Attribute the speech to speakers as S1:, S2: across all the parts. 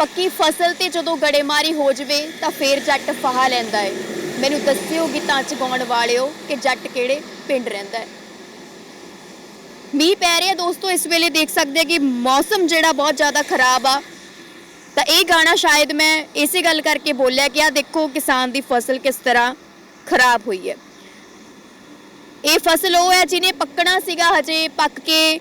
S1: ਪੱਕੀ ਫਸਲ ਤੇ ਜਦੋਂ ਗੜੇਮਾਰੀ ਹੋ ਜਵੇ ਤਾਂ ਫੇਰ ਜੱਟ ਫਹਾ ਲੈਂਦਾ ਹੈ। ਮੈਨੂੰ ਦੱਸਿਓ ਗੀਤਾਂ ਚ ਗਾਉਣ ਵਾਲਿਓ ਕਿ ਜੱਟ ਕਿਹੜੇ ਪਿੰਡ ਰਹਿੰਦਾ ਹੈ। ਮੀਂਹ ਪੈ ਰਿਹਾ ਦੋਸਤੋ, ਇਸ ਵੇਲੇ ਦੇਖ ਸਕਦੇ ਆ ਕਿ ਮੌਸਮ ਜਿਹੜਾ ਬਹੁਤ ਜ਼ਿਆਦਾ ਖਰਾਬ ਆ। ਤਾਂ ਇਹ ਗਾਣਾ ਸ਼ਾਇਦ ਮੈਂ ਇਸੇ ਗੱਲ ਕਰਕੇ ਬੋਲਿਆ ਕਿ ਆ ਦੇਖੋ ਕਿਸਾਨ ਦੀ ਫਸਲ ਕਿਸ ਤਰ੍ਹਾਂ ਖਰਾਬ ਹੋਈ ਹੈ। ਇਹ ਫਸਲ ਉਹ ਹੈ ਜਿਹਨੇ ਪੱਕਣਾ ਸੀਗਾ, ਹਜੇ ਪੱਕ ਕੇ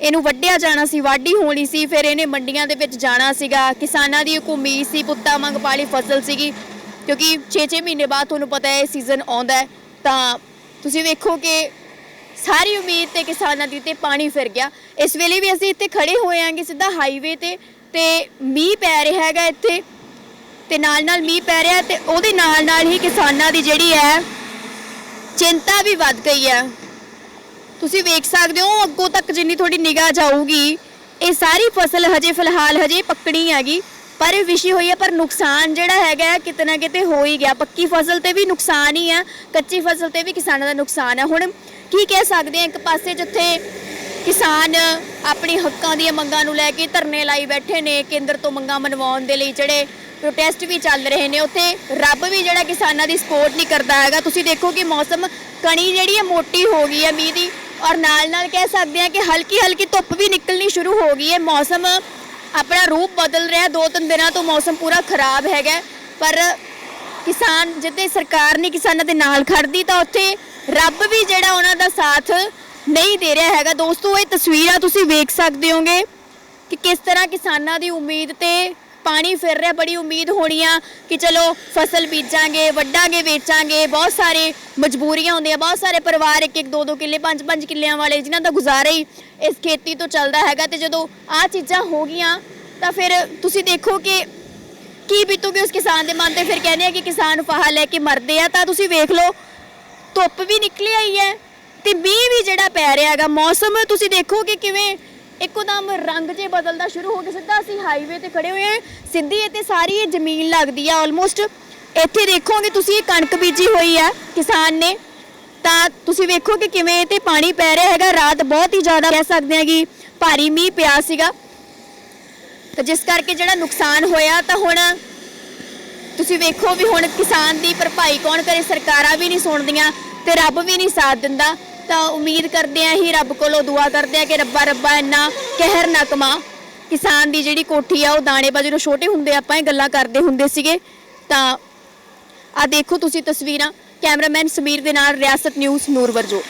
S1: ਇਹਨੂੰ ਵੱਢਿਆ ਜਾਣਾ ਸੀ, ਵਾਢੀ ਹੋਣੀ ਸੀ, ਫਿਰ ਇਹਨੇ ਮੰਡੀਆਂ ਦੇ ਵਿੱਚ ਜਾਣਾ ਸੀਗਾ। ਕਿਸਾਨਾਂ ਦੀ ਇੱਕ ਉਮੀਦ ਸੀ, ਪੁੱਤਾ ਮੰਗ ਪਾਲੀ ਫਸਲ ਸੀਗੀ। ਕਿਉਂਕਿ 6-6 ਮਹੀਨੇ ਬਾਅਦ ਤੁਹਾਨੂੰ ਪਤਾ ਹੈ ਸੀਜ਼ਨ ਆਉਂਦਾ ਹੈ। ਤਾਂ ਤੁਸੀਂ ਵੇਖੋ ਕਿ ਸਾਰੀ ਉਮੀਦ ਤੇ ਕਿਸਾਨਾਂ ਦੀ ਤੇ ਪਾਣੀ ਫਿਰ ਗਿਆ। ਇਸ ਵੇਲੇ ਵੀ ਅਸੀਂ ਇੱਥੇ ਖੜੇ ਹੋਏ ਆਂਗੇ ਸਿੱਧਾ ਹਾਈਵੇ ਤੇ ਤੇ ਮੀਂਹ ਪੈ ਰਿਹਾ ਹੈਗਾ ਇੱਥੇ। ਤੇ ਨਾਲ ਨਾਲ ਮੀਂਹ ਪੈ ਰਿਹਾ ਤੇ ਉਹਦੇ ਨਾਲ ਨਾਲ ਹੀ ਕਿਸਾਨਾਂ ਦੀ ਜਿਹੜੀ ਹੈ, ਚਿੰਤਾ ਵੀ ਵੱਧ ਗਈ ਹੈ। ਤੁਸੀਂ ਵੇਖ ਸਕਦੇ ਹੋ, ਅੱਗੋਂ ਤੱਕ ਜਿੰਨੀ ਤੁਹਾਡੀ ਨਿਗਾਹ ਜਾਊਗੀ, ਇਹ ਸਾਰੀ ਫਸਲ ਹਜੇ ਫਿਲਹਾਲ ਹਜੇ ਪੱਕਣੀ ਹੈਗੀ, ਪਰ ਇਹ ਵਿਸ਼ੀ ਹੋਈ ਹੈ, ਪਰ ਨੁਕਸਾਨ ਜਿਹੜਾ ਹੈਗਾ ਕਿਤੇ ਨਾ ਕਿਤੇ ਹੋ ਹੀ ਗਿਆ। ਪੱਕੀ ਫਸਲ ਤੇ ਵੀ ਨੁਕਸਾਨ ਹੀ ਆ, ਕੱਚੀ ਫਸਲ ਤੇ ਵੀ ਕਿਸਾਨਾਂ ਦਾ ਨੁਕਸਾਨ ਹੈ ਹੁਣ ਕੀ ਕਹਿ ਸਕਦੇ ਆ, ਇੱਕ ਪਾਸੇ ਜਿੱਥੇ ਕਿਸਾਨ ਆਪਣੇ ਹੱਕਾਂ ਦੀਆਂ ਮੰਗਾਂ ਨੂੰ ਲੈ ਕੇ ਧਰਨੇ ਲਾਈ ਬੈਠੇ ਨੇ, ਕੇਂਦਰ ਤੋਂ ਮੰਗਾਂ ਮਨਵਾਉਣ ਦੇ ਲਈ ਜਿਹੜੇ ਪ੍ਰੋਟੈਸਟ ਵੀ ਚੱਲ ਰਹੇ ਨੇ, ਉੱਥੇ ਰੱਬ ਵੀ ਜਿਹੜਾ ਕਿਸਾਨਾਂ ਦੀ ਸਪੋਰਟ ਨਹੀਂ ਕਰਦਾ ਹੈਗਾ। ਤੁਸੀਂ ਦੇਖੋ ਕਿ ਮੌਸਮ ਕਣੀ ਜਿਹੜੀ ਹੈ, ਮੋਟੀ ਹੋ ਗਈ ਹੈ, ਮੀਂਹ ਦੀ ਔਰ ਨਾਲ ਨਾਲ ਕਹਿ ਸਕਦੇ ਹਾਂ ਕਿ ਹਲਕੀ ਹਲਕੀ ਧੁੱਪ ਵੀ ਨਿਕਲਣੀ ਸ਼ੁਰੂ ਹੋ ਗਈ ਹੈ। ਮੌਸਮ ਆਪਣਾ ਰੂਪ ਬਦਲ ਰਿਹਾ ਦੋ ਤਿੰਨ ਦਿਨਾਂ ਤੋਂ ਮੌਸਮ ਪੂਰਾ ਖਰਾਬ ਹੈਗਾ ਪਰ ਕਿਸਾਨ ਜਿੱਤੇ ਸਰਕਾਰ ਨਹੀਂ ਕਿਸਾਨਾਂ ਦੇ ਨਾਲ ਖੜਦੀ, ਤਾਂ ਉੱਥੇ ਰੱਬ ਵੀ ਜਿਹੜਾ ਉਹਨਾਂ ਦਾ ਸਾਥ ਨਹੀਂ ਦੇ ਰਿਹਾ ਹੈਗਾ। ਦੋਸਤੋ, ਇਹ ਤਸਵੀਰਾਂ ਤੁਸੀਂ ਵੇਖ ਸਕਦੇ ਹੋਗੇ ਕਿ ਕਿਸ ਤਰ੍ਹਾਂ ਕਿਸਾਨਾਂ ਦੀ ਉਮੀਦ ਤੇ ਪਾਣੀ ਫਿਰ ਰਿਹਾ, ਬੜੀ ਉਮੀਦ ਹੋਣੀ ਆ ਕਿ ਚਲੋ ਫਸਲ ਬੀਜਾਂਗੇ, ਵੱਢਾਂਗੇ, ਵੇਚਾਂਗੇ। ਬਹੁਤ ਸਾਰੇ ਮਜਬੂਰੀਆਂ ਹੁੰਦੀਆਂ, ਬਹੁਤ ਸਾਰੇ ਪਰਿਵਾਰ ਇੱਕ ਇੱਕ, ਦੋ ਦੋ ਕਿੱਲੇ, ਪੰਜ ਪੰਜ ਕਿੱਲਿਆਂ ਵਾਲੇ ਜਿਨ੍ਹਾਂ ਦਾ ਗੁਜ਼ਾਰਾ ਹੀ ਇਸ ਖੇਤੀ ਤੋਂ ਚੱਲਦਾ ਹੈਗਾ ਤੇ ਜਦੋਂ ਆ ਚੀਜ਼ਾਂ ਹੋ ਗਈਆਂ, ਤਾਂ ਫਿਰ ਤੁਸੀਂ ਦੇਖੋ ਕਿ ਕੀ ਬੀਤੂਗੀ ਉਸ ਕਿਸਾਨ ਦੇ ਮਨ ਤੇ। ਫਿਰ ਕਹਿੰਦੇ ਆ ਕਿ ਕਿਸਾਨ ਫਾਹਾ ਲੈ ਕੇ ਮਰਦੇ ਆ, ਤਾਂ ਤੁਸੀਂ ਵੇਖ ਲਓ, ਧੁੱਪ ਵੀ ਨਿਕਲੀ ਆਈ ਹੈ ਤੇ ਮੀਂਹ ਵੀ ਜਿਹੜਾ ਪੈ ਰਿਹਾ ਹੈਗਾ। ਮੌਸਮ ਤੁਸੀਂ ਦੇਖੋ ਕਿ ਕਿਵੇਂ ਇੱਕੋਦਮ ਰੰਗ ਜੇ ਬਦਲਦਾ ਸ਼ੁਰੂ ਹੋ ਗਿਆ, ਸਿੱਧਾ ਅਸੀਂ ਹਾਈਵੇ ਤੇ ਖੜੇ ਹੋਏ ਹਾਂ। ਸਿੱਧੀ ਇੱਥੇ ਸਾਰੀ ਇਹ ਜ਼ਮੀਨ ਲੱਗਦੀ ਆ ਆਲਮੋਸਟ ਇੱਥੇ ਦੇਖੋਗੇ ਤੁਸੀਂ, ਇਹ ਕਣਕ ਬੀਜੀ ਹੋਈ ਆ ਕਿਸਾਨ ਨੇ। ਤਾਂ ਤੁਸੀਂ ਵੇਖੋ ਕਿ ਕਿਵੇਂ ਤੇ ਪਾਣੀ ਪੈ ਰਿਹਾ ਹੈਗਾ। ਰਾਤ ਬਹੁਤ ਹੀ ਜ਼ਿਆਦਾ ਕਹਿ ਸਕਦੇ ਹਾਂ ਕਿ ਭਾਰੀ ਮੀਂਹ ਪਿਆ ਸੀਗਾ। ਤਾਂ ਜਿਸ ਕਰਕੇ ਜਿਹੜਾ ਨੁਕਸਾਨ ਹੋਇਆ, ਤਾਂ ਹੁਣ ਤੁਸੀਂ ਵੇਖੋ ਵੀ ਹੁਣ ਕਿਸਾਨ ਦੀ ਭਰਪਾਈ ਕੌਣ ਕਰੇ, ਸਰਕਾਰਾਂ ਵੀ ਨਹੀਂ ਸੁਣਦੀਆਂ ਤੇ ਰੱਬ ਵੀ ਨਹੀਂ ਸਾਥ ਦਿੰਦਾ। ਤਾਂ ਉਮੀਦ ਕਰਦੇ ਆ ਹੀ ਰੱਬ ਕੋਲੋਂ ਦੁਆ ਕਰਦੇ ਆ ਕਿ ਰੱਬਾ ਰੱਬਾ ਇੰਨਾ ਕਹਿਰ ਨਾ ਕਮਾ। ਕਿਸਾਨ ਦੀ ਜਿਹੜੀ ਕੋਠੀ ਆ, ਉਹ ਦਾਣੇ ਬਾਜ਼ੂ ਨੂੰ ਛੋਟੇ ਹੁੰਦੇ ਆਪਾਂ ਇਹ ਗੱਲਾਂ ਕਰਦੇ ਹੁੰਦੇ ਸੀਗੇ। ਤਾਂ ਆ ਦੇਖੋ ਤੁਸੀਂ ਤਸਵੀਰਾਂ। ਕੈਮਰਾਮੈਨ ਸਮੀਰ ਦੇ ਨਾਲ ਰਿਆਸਤ ਨਿਊਜ਼ ਨੂਰਵਰਜੋ।